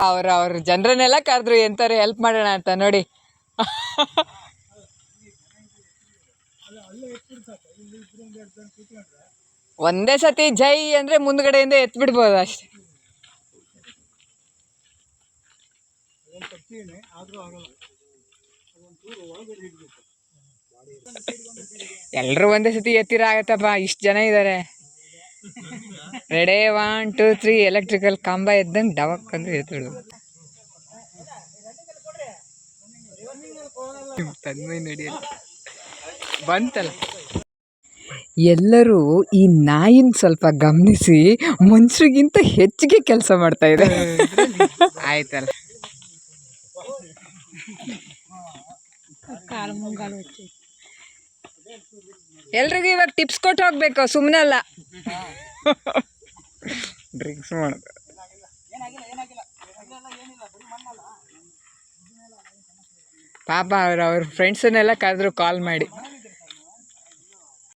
ಅವ್ರ ಅವ್ರ ಜನರನ್ನೆಲ್ಲ ಕರೆದ್ರು ಎಂತಾರು ಹೆಲ್ಪ್ ಮಾಡೋಣ ಅಂತ ನೋಡಿ. ಒಂದೇ ಸತಿ ಜೈ ಅಂದ್ರೆ ಮುಂದ್ಗಡೆಯಿಂದ ಎತ್ ಬಿಡ್ಬೋದು ಅಷ್ಟೆ ಆದ್ರೂ ಆಗಲ್ಲ. ಚೂರು ಒಳಗಡೆ ಎಲ್ರು ಒಂದೇ ಸತಿ ಎತ್ತಿರ ಆಗತ್ತಪ್ಪ ಇಷ್ಟು ಜನ ಇದ್ದಾರೆ ready one two three electrical ಕಂಬ ಎದ್ದಂಗೆ ಡವಕ್ ಅಂದ್ರೆ ಎತ್ತಿಡು ತನ್ಮೈ ಬಂತಲ್ಲ. ಎಲ್ಲರೂ ಈ ನಾಯಿನ ಸ್ವಲ್ಪ ಗಮನಿಸಿ ಮನುಷ್ಯರಿಗಿಂತ ಹೆಚ್ಚಿಗೆ ಕೆಲಸ ಮಾಡ್ತಾ ಇದೆ. ಆಯ್ತಲ್ಲ. ಎಲ್ರಿಗೂ ಇವಾಗ ಟಿಪ್ಸ್ ಕೊಟ್ಟು ಹೋಗ್ಬೇಕು ಸುಮ್ಮನೆ ಅಲ್ಲ ಡ್ರಿಂಕ್ಸ್ ಮಾಡೋದು ಪಾಪ ಅವ್ರು ಅವ್ರ ಫ್ರೆಂಡ್ಸನ್ನೆಲ್ಲ ಕರೆದ್ರು ಕಾಲ್ ಮಾಡಿ.